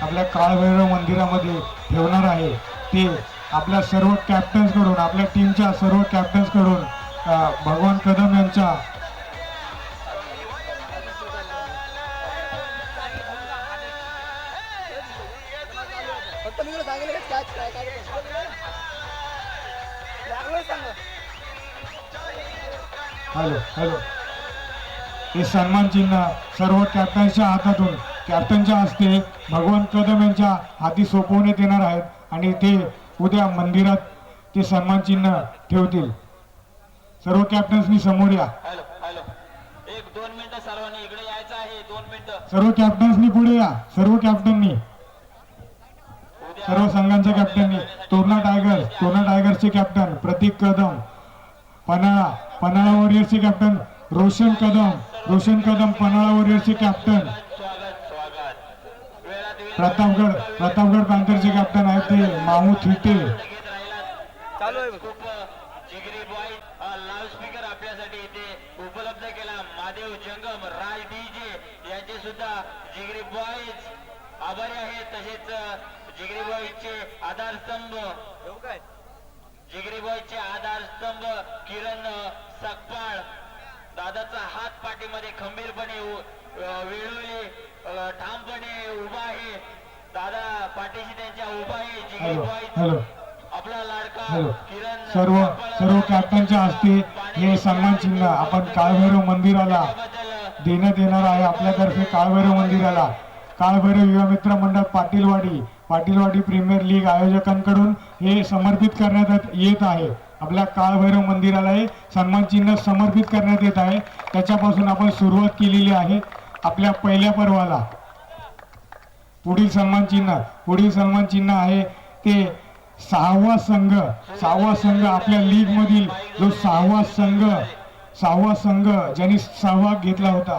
आपल्या काळभैरव मंदिरामध्ये ठेवणार आहे. ते आपल्या सर्व कॅप्टन्सकडून आपल्या टीमच्या सर्व कॅप्टन्सकडून भगवान कदम यांच्या हॅलो हॅलो हे सन्मान चिन्ह सर्व कॅप्टन्सच्या हातातून कॅप्टनच्या हस्ते भगवान कदम यांच्या हाती सोपवण्यात येणार आहेत आणि ते उद्या मंदिरात ते सन्मान चिन्ह ठेवतील. सर्व कॅप्टन्सनी समोर या. सर्व कॅप्टन्सनी पुढे या. सर्व कॅप्टननी सर्व संघांच्या कॅप्टननी तोरणा टायगर तोरणा टायगर्सचे कॅप्टन प्रतीक कदम पन्हाळा पन्हाळा वॉरियर्सचे कॅप्टन रोशन कदम रोशन कदम पन्हाळा वॉरियर्सचे कॅप्टन प्रतापगड प्रतापगड पॅन्थरचे कॅप्टन आहेत ते माहू थिटे घेत राहिला चालू आहे बघ. खूप जिगरी बॉय लाऊड स्पीकर आपल्यासाठी इथे उपलब्ध केला. महादेव जंगम राज डीजे यांचे सुद्धा जिगरी बॉयज आभारी आहेत. तसेच जिगरी आधारस्तंभ. जिगरी बॉयचे आधारस्तंभ किरण सकपाळ. दादाचा हात पाठीमध्ये खंबीरपणे अ, ठामपणे उभा आहे. दादा पाठीशी त्यांच्या उभा आहे. आपला लाडका किरण सर्व सर्व कॅप्टनच्या हस्ते हे सन्मान चिन्ह आपण काळभैरव मंदिराला देण्यात येणार आहे आपल्यातर्फे काळभैरव मंदिराला. काळभैरव युवा मित्र मंडळ पाटीलवाडी पाटीलवाडी प्रीमियर लीग आयोजकांकडून हे समर्पित करण्यात येत आहे. आपल्या काळभैरव मंदिराला हे सन्मान चिन्ह समर्पित करण्यात येत आहे. त्याच्यापासून आपण सुरुवात केलेली आहे. आपल्या पहिल्या पर्वाला. पुढील सन्मान चिन्ह पुढील सन्मान चिन्ह आहे ते सहावा संघ. सहावा संघ आपल्या लीग मधील जो सहावा संघ सहावा संघ ज्यांनी सहभाग घेतला होता.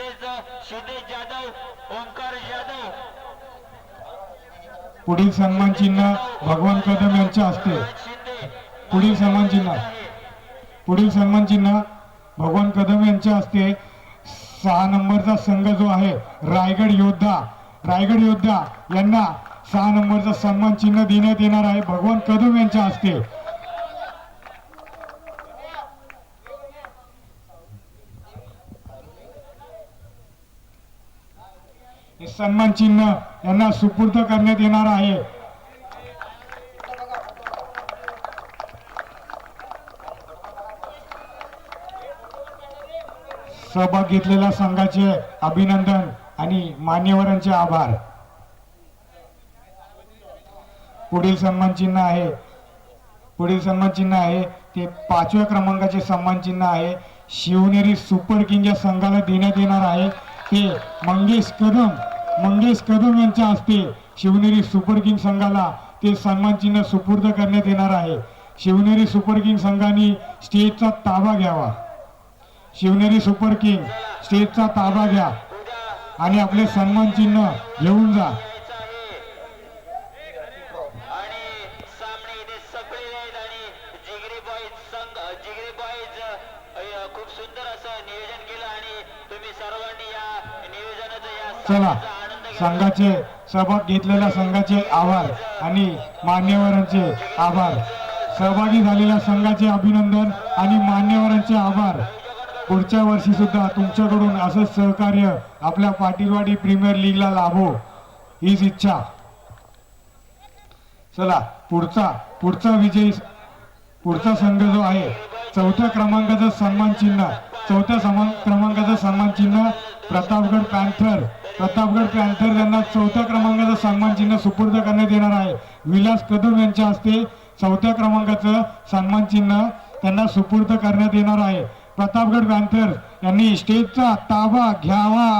तसेच शिदेश जाधव ओंकार जाधव. पुढील सन्मान चिन्ह भगवान कदम यांच्या हस्ते. पुढील सन्मान चिन्ह. पुढील सन्मान चिन्ह भगवान कदम यांच्या हस्ते. सहा नंबरचा संघ जो आहे रायगड योद्धा रायगड योद्धा यांना सहा नंबरचा सन्मान चिन्ह देण्यात येणार आहे. भगवान कदम यांच्या हस्ते. सन्मान चिन्ह यांना सुपूर्द करण्यात येणार आहे. सहभाग घेतलेल्या संघाचे अभिनंदन आणि मान्यवरांचे आभार. पुढील सन्मान चिन्ह आहे. पुढील सन्मान चिन्ह आहे ते पाचव्या क्रमांकाचे सन्मान चिन्ह आहे. शिवनेरी सुपर किंग या संघाला देण्यात येणार आहे. ते मंगेश कदम मंगेश कदम यांच्या हस्ते शिवनेरी सुपर किंग संघाला ते सन्मान चिन्ह सुपूर्द करण्यात येणार आहे. शिवनेरी सुपर किंग संघाने स्टेजचा ताबा घ्यावा. शिवनेरी सुपर किंग स्टेजचा ताबा घ्या आणि आपले सन्मान चिन्ह घेऊन जा. खूप सुंदर असं नियोजन केलं आणि तुम्ही सर्वांनी या नियोजनाचा या चला. संघाचे सहभाग घेतलेल्या संघाचे आभार आणि मान्यवरांचे आभार. सहभागी झालेल्या संघाचे अभिनंदन आणि मान्यवरांचे आभार. पुढच्या वर्षी सुद्धा तुमच्याकडून असंच सहकार्य आपल्या पाटीलवाडी प्रीमियर लीगला लाभो हीच इच्छा. चला पुढचा पुढचा विजयी पुढचा संघ जो आहे चौथ्या क्रमांकाचं सन्मान चिन्ह चौथ्या समान क्रमांकाचं सन्मान चिन्ह प्रतापगड पॅन्थर. प्रतापगड पॅन्थर यांना चौथ्या क्रमांकाचं सन्मान चिन्ह सुपूर्द करण्यात येणार आहे. विलास कदम यांच्या हस्ते चौथ्या क्रमांकाचं सन्मान चिन्ह त्यांना सुपूर्द करण्यात येणार आहे. प्रतापगड पॅन्थर यांनी स्टेजचा ताबा घ्यावा.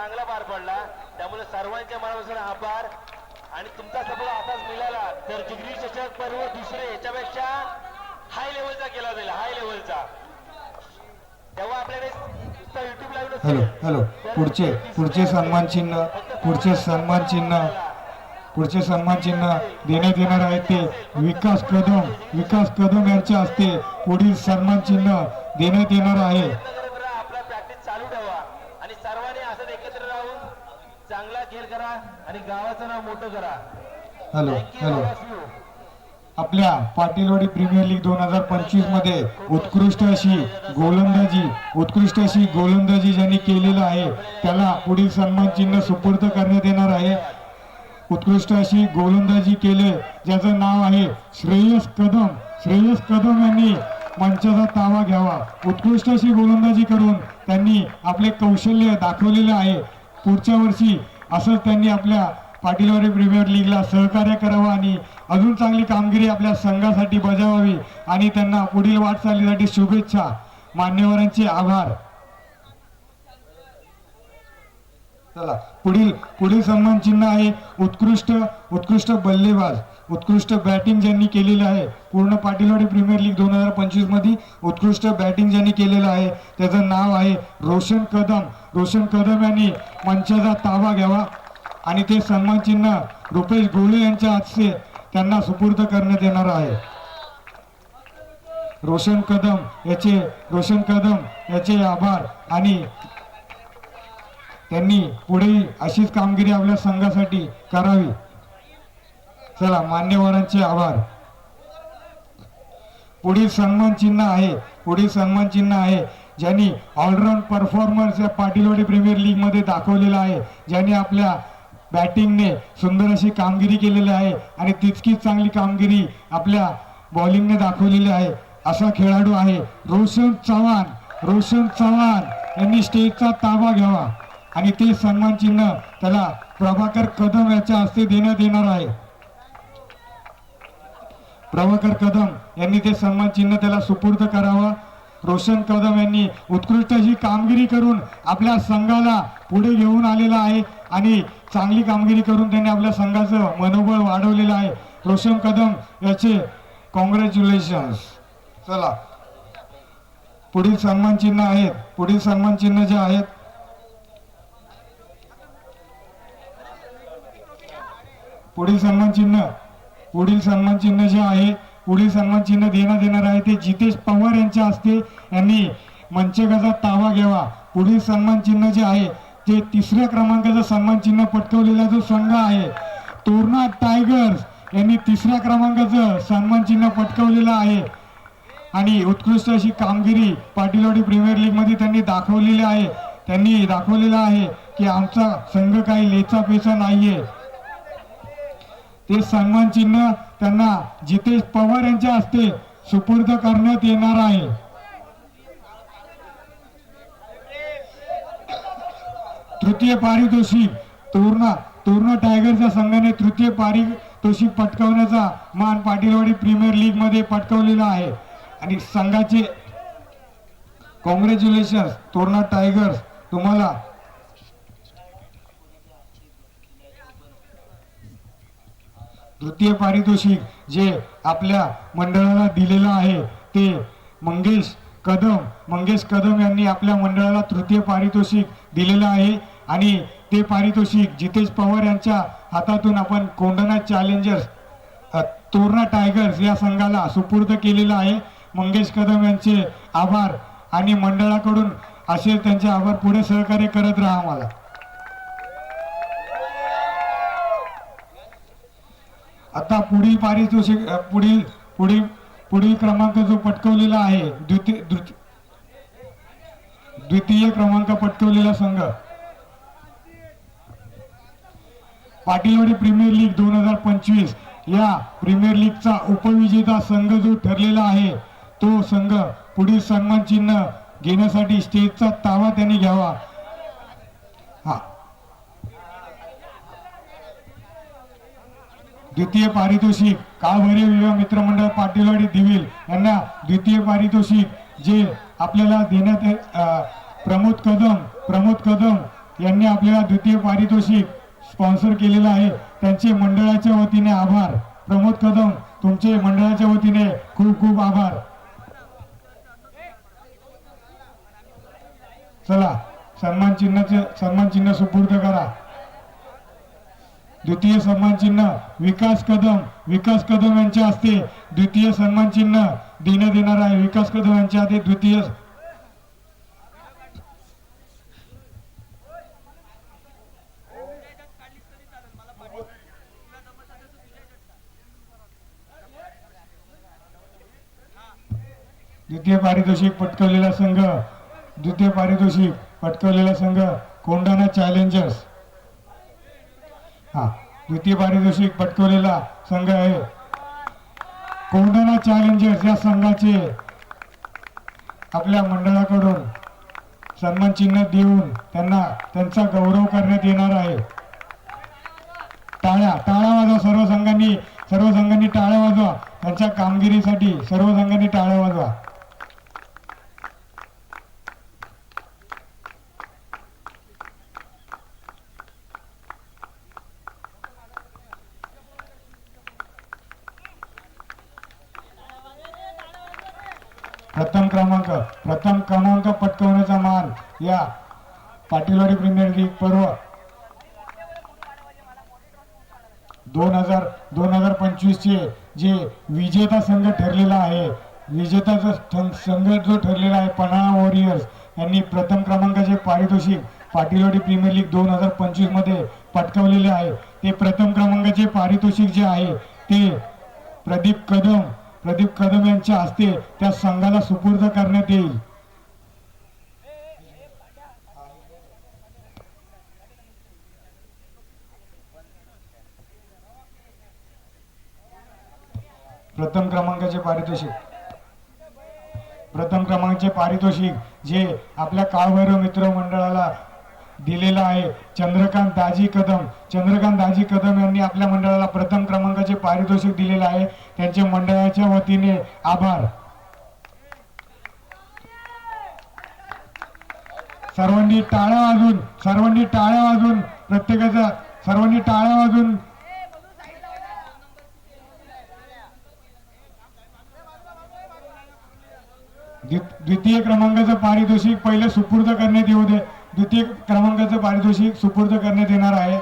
चांगला पार पडला. त्यामुळे सर्वांच्या मनापासून आभार. आणि तुमचा सपोर्ट असाच मिळाला तर जिगरी चषक पर्व दुसरे याच्यापेक्षा हाय लेवलचा केला जाईल हाय लेवलचा तेव्हा आपल्याकडे नुसतं युट्यूब लाईव्ह हॅलो हॅलो. पुढचे पुढचे सन्मान चिन्ह पुढचे सन्मान चिन्ह पुढचे सन्मान चिन्ह देण्यात येणार आहे ते विकास कदम विकास कदम यांच्या हस्ते पुढील सन्मान चिन्ह देण्यात येणार आहे प्रयत्न करत राहा आपला प्रॅक्टिस चालू ठेवा आणि सर्वांनी असंच एकत्र राहून चांगला खेळ करा आणि गावाचं नाव मोठं करा. Hello hello. आपल्या पाटीलवाडी प्रीमियर लीग दोन हजार पंचवीसमध्ये उत्कृष्ट अशी गोलंदाजी उत्कृष्ट अशी गोलंदाजी ज्यांनी केलेलं आहे त्याला पुढील सन्मान चिन्ह सुपूर्द करण्यात येणार आहे. उत्कृष्ट अशी गोलंदाजी केले ज्याचं नाव आहे श्रेयस कदम. श्रेयस कदम यांनी मंचाचा ताबा घ्यावा. उत्कृष्ट अशी गोलंदाजी करून त्यांनी आपले कौशल्य दाखवलेलं आहे. पुढच्या वर्षी असंच त्यांनी आपल्या पाटीलवाडी प्रीमियर लीगला सहकार्य करावं आणि अजून चांगली कामगिरी आपल्या संघासाठी बजावावी आणि त्यांना पुढील वाटचालीसाठी शुभेच्छा. मान्यवरांचे आभार. चला. पुढील पुढील सन्मान चिन्ह आहे उत्कृष्ट उत्कृष्ट बल्लेबाज उत्कृष्ट बॅटिंग ज्यांनी केलेलं आहे. पूर्ण पाटीलवाडी प्रीमियर लीग दोन हजार पंचवीसमध्ये उत्कृष्ट बॅटिंग ज्यांनी केलेलं आहे त्याचं नाव आहे रोशन कदम. रोशन कदम यांनी मंचाचा ताबा घ्यावा आणि ते सन्मान चिन्ह रुपेश गोळे यांच्या हातचे त्यांना सुपूर्द करण्यात येणार आहे. रोशन कदम याचे रोशन कदम याचे आभार आणि त्यांनी पुढेही अशीच कामगिरी आपल्या संघासाठी करावी. चला मान्यवरांचे आभार. पुढील सन्मान चिन्ह आहे पुढील सन्मान चिन्ह आहे ज्यांनी ऑलराऊंड परफॉर्मन्स या पाटीलवाडी प्रीमियर लीगमध्ये दाखवलेला आहे ज्यांनी आपल्या बॅटिंगने सुंदर अशी कामगिरी केलेली आहे आणि तितकीच चांगली कामगिरी आपल्या बॉलिंगने दाखवलेली आहे. असा खेळाडू आहे रोशन चव्हाण. रोशन चव्हाण यांनी स्टेजचा ताबा घ्यावा. आणि ते सन्मान चिन्ह त्याला प्रभाकर कदम याच्या हस्ते देण्यात येणार आहे. प्रभाकर कदम यांनी ते सन्मान चिन्ह त्याला सुपूर्द करावं. रोशन कदम यांनी उत्कृष्ट ही कामगिरी करून आपल्या संघाला पुढे घेऊन आलेला आहे आणि चांगली कामगिरी करून त्यांनी आपल्या संघाचं मनोबळ वाढवलेलं आहे. रोशन कदम याचे कॉंग्रॅच्युलेशन्स चला. पुढील सन्मान चिन्ह आहेत. पुढील सन्मान चिन्ह जे आहेत पुढील सन्मान चिन्ह. पुढील सन्मान चिन्ह जे आहे पुढील सन्मान चिन्ह देण्यात येणार आहे ते जितेश पवार यांच्या हस्ते. यांनी मंचकाचा ताबा घ्यावा. पुढील सन्मान चिन्ह जे आहे ते तिसऱ्या क्रमांकाचं सन्मान चिन्ह पटकवलेला जो संघ आहे तोरणा टायगर्स यांनी तिसऱ्या क्रमांकाचं सन्मान चिन्ह पटकवलेलं आहे. आणि उत्कृष्ट अशी कामगिरी पाटीलवाडी प्रीमियर लीगमध्ये त्यांनी दाखवलेली आहे. त्यांनी दाखवलेलं आहे की आमचा संघ काही लेचा पेचा नाहीये. ते सन्मान चिन्ह त्यांना जितेश पवार यांच्या हस्ते सुपूर्द करण्यात येणार आहे. तृतीय पारितोषिक तोरणा तोरणा टायगरच्या संघाने तृतीय पारितोषिक पटकावण्याचा मान पाटीलवाडी प्रीमियर लीगमध्ये पटकावलेला आहे. आणि संघाचे कॉंग्रॅच्युलेशन तोरणा टायगर्स तुम्हाला तृतीय पारितोषिक जे आपल्या मंडळाला दिलेलं आहे ते मंगेश कदम मंगेश कदम यांनी आपल्या मंडळाला तृतीय पारितोषिक दिलेलं आहे आणि ते पारितोषिक जितेश पवार यांच्या हातातून आपण कोंडना चॅलेंजर्स तोरणा टायगर्स या संघाला सुपूर्द केलेलं आहे. मंगेश कदम यांचे आभार आणि मंडळाकडून असे त्यांचे आभार पुढे सहकार्य करत राहा मला आता पुढील पारितोषिक पुढील पुढील पुढील क्रमांक जो पटकवलेला आहे द्वितीय द्वितीय क्रमांक पटकवलेला संघ. पाटीलवाडी प्रीमियर लीग दोन हजार पंचवीस या प्रीमियर लीगचा उपविजेता संघ जो ठरलेला आहे तो संघ पुढील सन्मान चिन्ह घेण्यासाठी स्टेजचा ताबा त्यांनी घ्यावा हा द्वितीय पारितोषिक काळभैरव युवा मित्रमंडळ पाटीलवाडी दिवील यांना द्वितीय पारितोषिक जे आपल्याला देण्यात ये- प्रमोद कदम प्रमोद कदम यांनी आपल्याला द्वितीय पारितोषिक स्पॉन्सर केलेलं आहे. त्यांचे मंडळाच्या वतीने आभार. प्रमोद कदम तुमचे मंडळाच्या वतीने खूप खूप आभार. चला सन्मान चिन्हाचे सन्मान चिन्ह सुपूर्द करा. द्वितीय सन्मान चिन्ह विकास कदम विकास कदम यांच्या हस्ते द्वितीय सन्मान चिन्ह देण्यात येणार आहे. विकास कदम यांच्या हस्ते द्वितीय द्वितीय पारितोषिक पटकवलेला संघ द्वितीय पारितोषिक पटकवलेला संघ कोंडाणा चॅलेंजर्स. हा द्वितीय पारितोषिक पटकवलेला संघ आहे. कोंढाणा चॅलेंजर्स या संघाचे आपल्या मंडळाकडून सन्मान चिन्ह देऊन त्यांना त्यांचा गौरव करण्यात येणार आहे. टाळ्या टाळ्या वाजवा सर्व संघांनी सर्व संघांनी टाळ्या वाजवा. त्यांच्या कामगिरीसाठी सर्व संघांनी टाळ्या वाजवा. प्रथम क्रमांक प्रथम क्रमांक पटकवण्याचा मान या पाटीलवाडी प्रीमियर लीग पर्व दोन हजार दोन हजार पंचवीस चे जे विजेता संघ ठरलेला आहे विजेता जो संघ जो ठरलेला आहे पन्हाळा वॉरियर्स यांनी प्रथम क्रमांकाचे पारितोषिक पाटीलवाडी प्रीमियर लीग दोन हजार पंचवीसमध्ये पटकावलेले आहे. ते प्रथम क्रमांकाचे पारितोषिक जे आहे ते प्रदीप कदम प्रदीप कदम यांच्या हस्ते त्या संघाला सुपूर्द करण्यात येईल. प्रथम क्रमांकाचे पारितोषिक. प्रथम क्रमांकाचे पारितोषिक जे आपल्या काळभैरव मित्र मंडळाला दिलेलं आहे. चंद्रकांत दाजी कदम. चंद्रकांत दाजी कदम यांनी आपल्या मंडळाला प्रथम क्रमांकाचे पारितोषिक दिलेलं आहे. त्यांच्या मंडळाच्या वतीने आभार. सर्वांनी टाळ्या वाजून सर्वांनी टाळ्या वाजून प्रत्येकाचा सर्वांनी टाळ्या वाजून द्वि- द्वितीय क्रमांकाचं पारितोषिक पहिले सुपूर्द करण्यात येऊ दे. द्वितीय क्रमांकाचं पारितोषिक सुपूर्द करण्यात येणार आहे.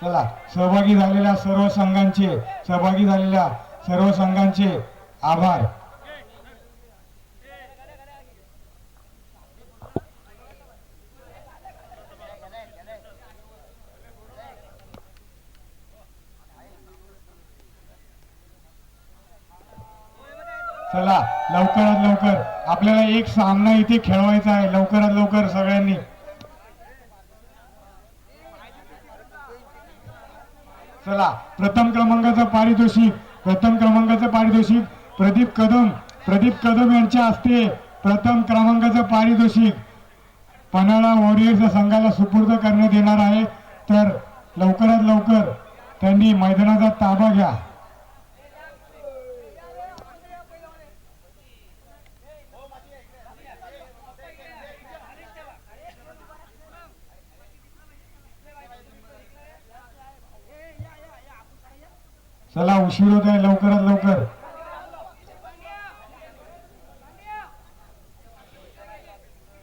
चला सहभागी झालेल्या सर्व संघांचे सहभागी झालेल्या सर्व संघांचे आभार चला लवकरात लवकर आपल्याला एक सामना इथे खेळवायचा आहे. लवकरात लवकर सगळ्यांनी. चला प्रथम क्रमांकाचं पारितोषिक. प्रथम क्रमांकाचं पारितोषिक. प्रदीप कदम. प्रदीप कदम यांच्या हस्ते प्रथम क्रमांकाचं पारितोषिक. पन्हाळा वॉरियर्सच्या संघाला सुपूर्द करण्यात येणार आहे. तर लवकरात लवकर त्यांनी मैदानाचा ताबा घ्या. चला उशीर होत आहे लवकरात लवकर.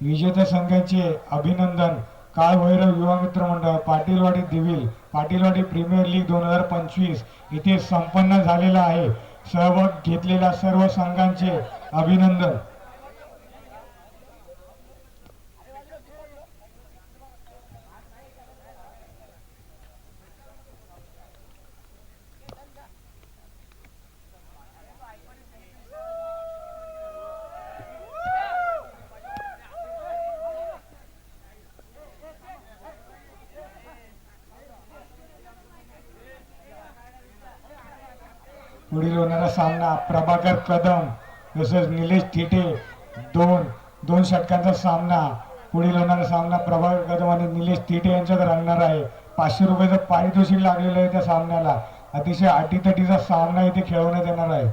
विजेत्या संघाचे अभिनंदन. काळ भैरव युवा मित्र मंडळ पाटीलवाडी दिविल पाटीलवाडी प्रीमियर लीग दोन हजार पंचवीस इथे संपन्न झालेला आहे. सहभाग घेतलेल्या सर्व संघांचे अभिनंदन पुढील होणारा सामना प्रभाकर कदम तसेच निलेश थिटे दोन दोन षटकांचा सामना. पुढील होणारा सामना प्रभाकर कदम आणि निलेश थिटे यांच्यात रंगणार आहे. पाचशे रुपयाचं पारितोषिक लागलेलं आहे त्या सामन्याला. अतिशय अटीतटीचा सामना इथे खेळवण्यात येणार आहे.